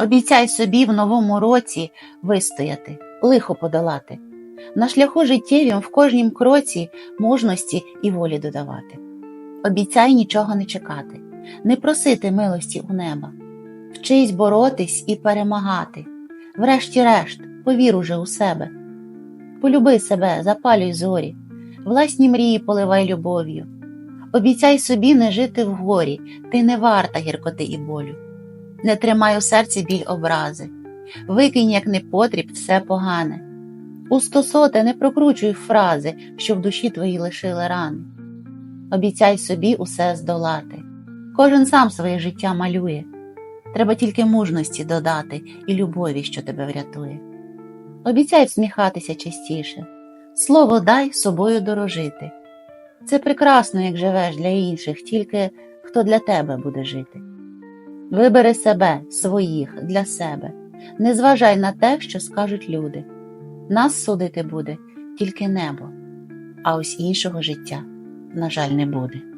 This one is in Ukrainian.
Обіцяй собі в новому році вистояти, лихо подолати, на шляху життєвім в кожнім кроці мужності і волі додавати. Обіцяй нічого не чекати, не просити милості у неба, вчись боротись і перемагати. Врешті-решт, повір уже у себе. Полюби себе, запалюй зорі, власні мрії поливай любов'ю. Обіцяй собі не жити в горі, ти не варта гіркоти і болю. Не тримай у серці біль образи, викинь, як непотріб, все погане. У стосоти не прокручуй фрази, що в душі твоїй лишили рани. Обіцяй собі усе здолати. Кожен сам своє життя малює. Треба тільки мужності додати і любові, що тебе врятує. Обіцяй всміхатися частіше, слово дай собою дорожити. Це прекрасно, як живеш для інших, тільки хто для тебе буде жити. Вибери себе, своїх, для себе, не зважай на те, що скажуть люди. Нас судити буде тільки небо, а ось іншого життя, на жаль, не буде.